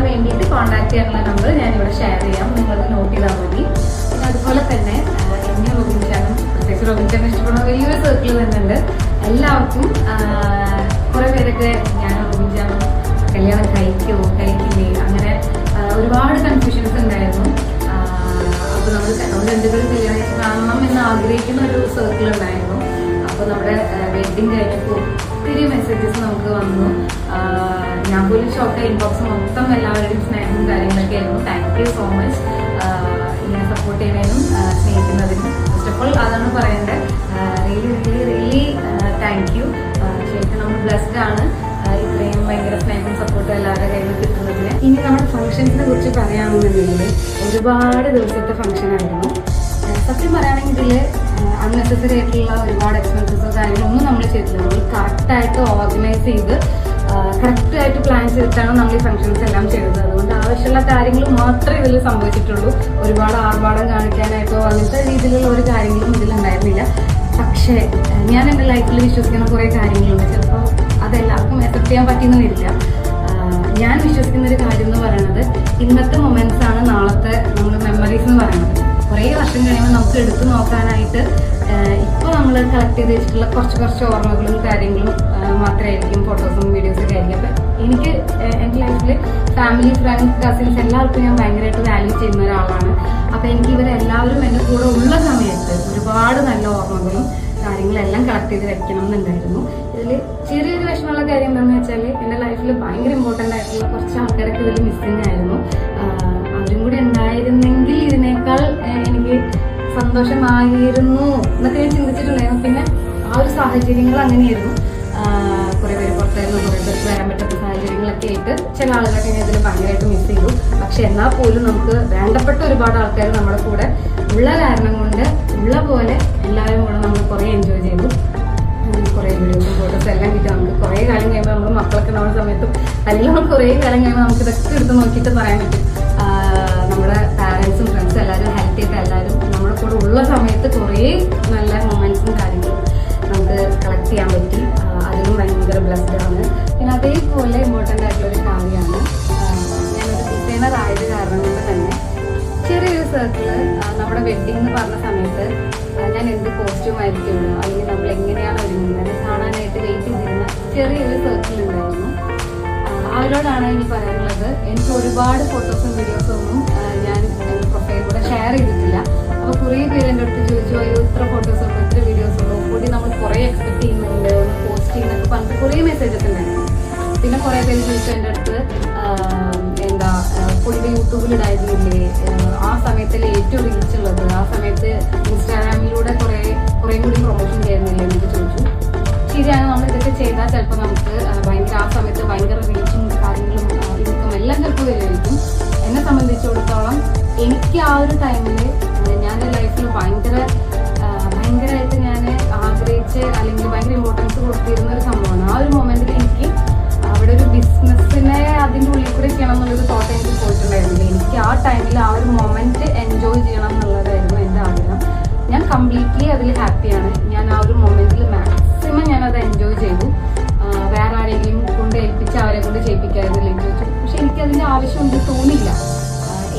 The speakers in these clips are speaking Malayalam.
എടുക്കാൻ വേണ്ടിയിട്ട് കോൺടാക്ട് ചെയ്യാനുള്ള നമ്പർ ഞാനിവിടെ ഷെയർ ചെയ്യാം. നിങ്ങളത് നോട്ട് ചെയ്താൽ മതി. പിന്നെ അതുപോലെ തന്നെ എന്നെ റോബിൻചാനും പ്രത്യേകിച്ച് റോബിൻ ഇഷ്ടപ്പെടുന്ന വലിയൊരു സർക്കിൾ തന്നെയുണ്ട് എല്ലാവർക്കും കുറേ പേരൊക്കെ ഞാൻ റോബിൻചാനും കല്യാണം കഴിക്കുമോ ഞാൻ ഷോപ്പിലെ ഇൻബോക്സ് മൊത്തം എല്ലാവരുടെയും സ്നേഹവും കാര്യങ്ങളൊക്കെ ആയിരുന്നു. താങ്ക് യു സോ മച്ച് ഇങ്ങനെ സപ്പോർട്ട് ചെയ്യുന്നതിനും സ്നേഹിക്കുന്നതിനും. ഫസ്റ്റ് ഓഫ് ഓൾ അതാണ് പറയേണ്ടത്. Really really really thank you ശരിക്കും നമ്മൾ ബ്ലെസ്ഡ് ആണ്. ഇത്രയും ഭയങ്കര സ്നേഹം സപ്പോർട്ടും എല്ലാവരുടെ കയ്യിൽ കിട്ടുന്നതിന്. ഇനി നമ്മുടെ ഫംഗ്ഷൻസിനെ കുറിച്ച് പറയുകയാണെന്നുണ്ടെങ്കിൽ ഒരുപാട് ദിവസത്തെ ഫംഗ്ഷൻ ആയിരുന്നു. സത്യം പറയുകയാണെങ്കിൽ ഇതിൽ അൺനെസസറി ആയിട്ടുള്ള ഒരുപാട് എക്സ്പെൻസസ് കാര്യങ്ങളൊന്നും നമ്മൾ ചെയ്തിട്ടില്ല. നമ്മൾ കറക്റ്റായിട്ട് ഓർഗനൈസ് ചെയ്ത് കറക്റ്റായിട്ട് പ്ലാൻ ചെയ്തിട്ടാണ് നമ്മൾ ഈ ഫംഗ്ഷൻസ് എല്ലാം ചെയ്തത്. അതുകൊണ്ട് ആവശ്യമുള്ള കാര്യങ്ങൾ മാത്രമേ ഇതിൽ സംഭവിച്ചിട്ടുള്ളൂ. ഒരുപാട് ആർഭാടം കാണിക്കാനായിട്ടോ അങ്ങനത്തെ രീതിയിലുള്ള ഒരു കാര്യങ്ങളും ഇതിലുണ്ടായിരുന്നില്ല പക്ഷേ ഞാൻ എന്റെ ലൈഫിൽ വിശ്വസിക്കുന്ന കുറേ കാര്യങ്ങളുണ്ട്. ചിലപ്പോൾ അതെല്ലാവർക്കും എഫക്ട് ചെയ്യാൻ പറ്റിയെന്ന് വരില്ല. ഞാൻ വിശ്വസിക്കുന്ന ഒരു കാര്യം എന്ന് പറയുന്നത് ഇന്നത്തെ മൊമെന്റ്സ് ആണ് നാളത്തെ നമ്മൾ മെമ്മറീസ് എന്ന് പറയുന്നത്. കുറേ വർഷം കഴിയുമ്പോൾ നമുക്ക് എടുത്തു നോക്കാനായിട്ട് ഇപ്പോൾ നമ്മൾ കളക്ട് ചെയ്ത് വെച്ചിട്ടുള്ള കുറച്ച് കുറച്ച് ഓർമ്മകളും കാര്യങ്ങളും മാത്രമായിരിക്കും ഫോട്ടോസും വീഡിയോസും ആയിരിക്കും. അപ്പം എനിക്ക് എന്റെ ലൈഫിൽ ഫാമിലി ഫ്രണ്ട്സ് കസിൻസ് എല്ലാവർക്കും ഞാൻ ഭയങ്കരമായിട്ട് വാല്യൂ ചെയ്യുന്ന ഒരാളാണ്. അപ്പം എനിക്ക് ഇവരെല്ലാവരും എന്റെ കൂടെ ഉള്ള സമയത്ത് ഒരുപാട് നല്ല ഓർമ്മകളും കാര്യങ്ങളെല്ലാം കളക്ട് ചെയ്ത് വെക്കണം എന്നുണ്ടായിരുന്നു. ഇതിൽ ചെറിയൊരു വിഷമമുള്ള കാര്യം എന്താണെന്ന് വെച്ചാൽ എന്റെ ലൈഫിൽ ഭയങ്കര ഇമ്പോർട്ടന്റ് ആയിട്ടുള്ള കുറച്ച് ആൾക്കാരൊക്കെ ഇതിൽ മിസ്സിങ് ആയിരുന്നു. അവരും കൂടി ഉണ്ടായിരുന്നെങ്കിൽ ഇതിനേക്കാൾ എനിക്ക് സന്തോഷമായിരുന്നു എന്നൊക്കെ ഞാൻ ചിന്തിച്ചിട്ടുണ്ടായിരുന്നു. പിന്നെ ആ ഒരു സാഹചര്യങ്ങൾ അങ്ങനെയായിരുന്നു. കുറേ പേര് പുറത്തായിരുന്നു. കുറെ പേർക്ക് വരാൻ പറ്റാത്ത സാഹചര്യങ്ങളൊക്കെ ആയിട്ട് ചില ആളുകളൊക്കെ ഞാൻ ഇതിൽ ഭയങ്കരമായിട്ട് മിസ് ചെയ്തു. പക്ഷെ എന്നാൽ പോലും നമുക്ക് വേണ്ടപ്പെട്ട ഒരുപാട് ആൾക്കാർ നമ്മുടെ കൂടെ ഉള്ള കാരണം കൊണ്ട് ഉള്ള പോലെ എല്ലാവരും കൂടെ നമ്മൾ കുറേ എൻജോയ് ചെയ്തു. കുറേ വീഡിയോസും ഫോട്ടോസ് എല്ലാം കിട്ടി. നമുക്ക് കുറേ കാലം കഴിയുമ്പോൾ നമ്മൾ മക്കളൊക്കെ നമ്മുടെ സമയത്തും അല്ലെങ്കിൽ നമ്മൾ കുറേ കാലം കഴിയുമ്പോൾ നമുക്ക് ഇതൊക്കെ എടുത്ത് നോക്കിയിട്ട് പറയാൻ പറ്റും. നമ്മുടെ പാരൻസും ഫ്രണ്ട്സും എല്ലാവരും ഹെൽപ്പ് ചെയ്ത് എല്ലാവരും ഉള്ള സമയത്ത് കുറേ നല്ല മൊമെന്റ്സും കാര്യങ്ങളും നമുക്ക് കളക്ട് ചെയ്യാൻ പറ്റി. അതിലും ഭയങ്കര ബ്ലസ്ഡ് ആണ്. പിന്നെ അതേപോലെ ഇമ്പോർട്ടന്റ് ആയിട്ടുള്ള ഒരു കാര്യമാണ് ഞാനൊരു ഡിസൈനർ ആയത് കാരണം കൊണ്ട് തന്നെ ചെറിയൊരു സർക്കിൾ നമ്മുടെ വെഡ്ഡിംഗ് എന്ന് പറഞ്ഞ സമയത്ത് ഞാൻ എന്ത് കോസ്റ്റ്യൂം ആയിരിക്കും ഇടുക അല്ലെങ്കിൽ നമ്മൾ എങ്ങനെയാണ് ഒരുങ്ങുന്നത് കാണാനായിട്ട് വെയിറ്റ് ചെയ്തിരുന്ന ചെറിയൊരു സർക്കിൾ ഉണ്ടായിരുന്നു. അവരോടാണ് എനിക്ക് പറയാനുള്ളത്. എനിക്ക് ഒരുപാട് ഫോട്ടോസും വീഡിയോസും ഒന്നും ഞാൻ പിന്നെ കുറേ പേര് ചോദിച്ചു എന്റെ അടുത്ത് എന്താ പുള്ളിയുടെ ആഹ്, ആ സമയത്തല്ലേ ഏറ്റവും റീച്ച് ഉള്ളത്. ആ സമയത്ത് ഇൻസ്റ്റാഗ്രാമിലൂടെ കുറേ കുറേ കൂടി പ്രൊമോഷൻ ചെയ്യുന്നില്ലേ എനിക്ക് ചോദിച്ചു. ശരിയാണ് നമ്മൾ ഇതൊക്കെ ചെയ്താൽ ചിലപ്പോൾ നമുക്ക് ഭയങ്കര ആ സമയത്ത് ഭയങ്കര റീച്ചും കാര്യങ്ങളും ഇതൊക്കെ എല്ലാം ചിലപ്പോൾ വരുമായിരിക്കും. എന്നെ സംബന്ധിച്ചിടത്തോളം എനിക്ക് ആ ഒരു ടൈമിൽ ഞാൻ ലൈഫിൽ ഭയങ്കര ഭയങ്കരമായിട്ട് ഞാൻ ആഗ്രഹിച്ച് അല്ലെങ്കിൽ ഭയങ്കര ഇമ്പോർട്ടൻസ് കൊടുത്തിരുന്ന ഒരു സംഭവമാണ്. ആ ഒരു മൊമെന്റിൽ ബിസിനസ്സിനെ അതിന്റെ ഉള്ളിൽ കൂടെ ചെയ്യണം എന്നുള്ളൊരു തോട്ട് എനിക്ക് പോയിട്ടുണ്ടായിരുന്നില്ല എനിക്ക് ആ ടൈമിൽ ആ ഒരു മൊമെന്റ് എൻജോയ് ചെയ്യണം എന്നുള്ളതായിരുന്നു എന്റെ ആഗ്രഹം. ഞാൻ കംപ്ലീറ്റ്ലി അതിൽ ഹാപ്പിയാണ് ഞാൻ ആ ഒരു മൊമെന്റിൽ മാക്സിമം ഞാൻ അത് എൻജോയ് ചെയ്തു. വേറെ ആരെങ്കിലും കൊണ്ട് ഏൽപ്പിച്ച് അവരെ കൊണ്ട് ചോദിച്ചു പക്ഷെ എനിക്ക് അതിന്റെ ആവശ്യമുണ്ട് തോന്നില്ല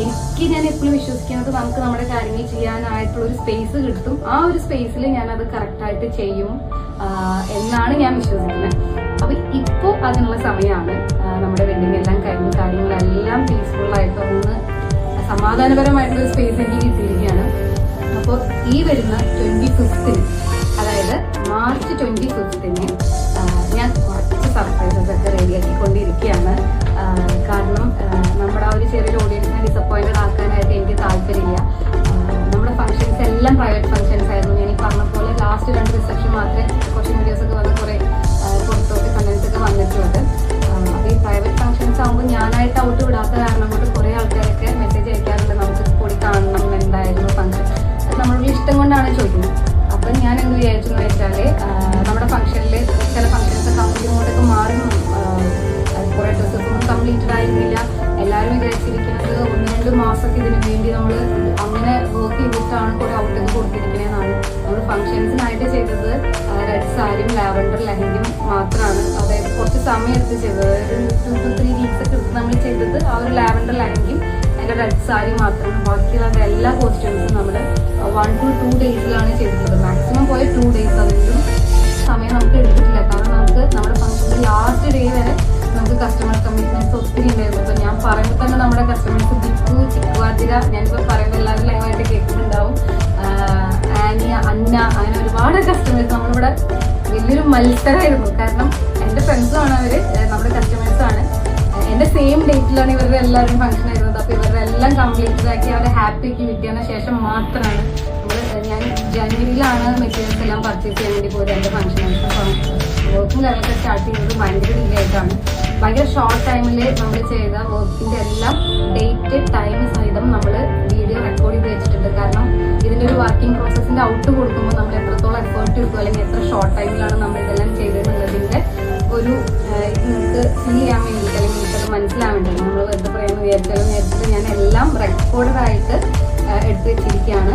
എനിക്ക് ഞാൻ എപ്പോഴും വിശ്വസിക്കുന്നത് നമുക്ക് നമ്മുടെ കാര്യങ്ങൾ ചെയ്യാനായിട്ടുള്ള ഒരു സ്പേസ് കിട്ടും. ആ ഒരു സ്പേസിൽ ഞാൻ അത് കറക്റ്റായിട്ട് ചെയ്യും എന്നാണ് ഞാൻ വിശ്വസിക്കുന്നത്. അപ്പൊ ഇപ്പോ അതിനുള്ള സമയമാണ് നമ്മുടെ വെഡിങ് എല്ലാം കഴിഞ്ഞ് കാര്യങ്ങളെല്ലാം പീസ്ഫുൾ ആയിട്ട് ഒന്ന് സമാധാനപരമായിട്ടുള്ള ഒരു സ്പേസ് എനിക്ക് കിട്ടിയിരിക്കുകയാണ്. അപ്പോൾ ഈ വരുന്ന ട്വന്റി ഫിഫ്ത്തിന് അതായത് മാർച്ച് ട്വന്റി ഫിഫ്ത്തിന് ഞാൻ കുറച്ച് സർപ്രൈസസ് ഒക്കെ സാരിയും ലഹങ്കയും മാത്രമാണ്. അതായത് കുറച്ച് സമയം എടുത്ത് ചെയ്തത്. ഒരു ടു ടു ത്രീ വീക്സ് ഒക്കെ എടുത്ത് നമ്മൾ ചെയ്തത് ആ ഒരു ലാവൻഡർ ലഹങ്കയും അതിന്റെ റെഡ് സാരി മാത്രമാണ്. ബാക്കിയുള്ള എല്ലാ കോസ്റ്റ്യൂംസും നമ്മൾ വൺ ടു ടു ഡേയ്സിലാണ് ചെയ്തിട്ടുള്ളത്. മാക്സിമം പോയ ടു ഡേയ്സ് അതിലും സമയം നമുക്ക് എടുത്തിട്ടില്ല. കാരണം നമുക്ക് നമ്മുടെ ഫംഗ്ഷന്റെ ലാസ്റ്റ് ഡേ വരെ നമുക്ക് കസ്റ്റമർ കമ്മിറ്റ്മെന്റ്സ് ഒത്തിരി ഉണ്ടായിരുന്നു. അപ്പോൾ ഞാൻ പറയുമ്പോൾ തന്നെ നമ്മുടെ കസ്റ്റമേഴ്സ് ബിക്കു ചിക്കുവാതിര ഞാനിപ്പോൾ പറയുമ്പോൾ എല്ലാവരും ലൈവായിട്ട് കേൾക്കുന്നുണ്ടാവും ആനിയ അന്ന അങ്ങനെ ഒരുപാട് കസ്റ്റമേഴ്സ് നമ്മളിവിടെ വലിയൊരു മത്സരമായിരുന്നു. കാരണം എന്റെ ഫ്രണ്ട്സുമാണ് അവർ നമ്മുടെ കസ്റ്റമേഴ്സാണ് എന്റെ സെയിം ഡേറ്റിലാണ് ഇവരുടെ എല്ലാവരും ഫംഗ്ഷൻ ആയിരുന്നത്. അപ്പോൾ ഇവരുടെ എല്ലാം കംപ്ലീറ്റ് ആക്കി അവരെ ഹാപ്പിക്ക് വിട്ടതിന് ശേഷം മാത്രമാണ് ഞാൻ ജനുവരിയിലാണ് മെറ്റീരിയൽസ് എല്ലാം പർച്ചേസ് ചെയ്യാൻ വേണ്ടി പോയത് എന്റെ ഫംഗ്ഷൻ വർക്കും കാര്യങ്ങളൊക്കെ സ്റ്റാർട്ട് ചെയ്യുന്നത് ഭയങ്കര ഡിലേ ആയിട്ടാണ്. ഭയങ്കര ഷോർട്ട് ടൈമിൽ നമ്മൾ ചെയ്ത വർക്കിന്റെ എല്ലാം ഡേറ്റ് ടൈം സഹിതം നമ്മൾ വീഡിയോ റെക്കോർഡ് ചെയ്ത് വെച്ചിട്ടുണ്ട്. കാരണം ഇതിന്റെ ഒരു വർക്കിംഗ് പ്രോസസ്സിന്റെ ഔട്ട് കൊടുക്കുമ്പോൾ നമ്മൾ എത്രത്തോളം എഫേർട്ട് എടുക്കും അല്ലെങ്കിൽ എത്ര ഷോർട്ട് ടൈമിലാണ് നമ്മൾ ഇതെല്ലാം ചെയ്തിട്ടുള്ളതിന്റെ ഒരു ഇത് നിങ്ങൾക്ക് ഫീൽ ചെയ്യാൻ വേണ്ടിയിട്ട് അല്ലെങ്കിൽ നിങ്ങൾക്കത് മനസ്സിലാൻ വേണ്ടിയിട്ട് നമ്മൾ വെറുതെ പറയാൻ വിചാരിച്ചാലും വിചാരിച്ചിട്ട് ഞാൻ എല്ലാം റെക്കോർഡഡ് ആയിട്ട് എടുത്ത് വെച്ചിരിക്കുകയാണ്.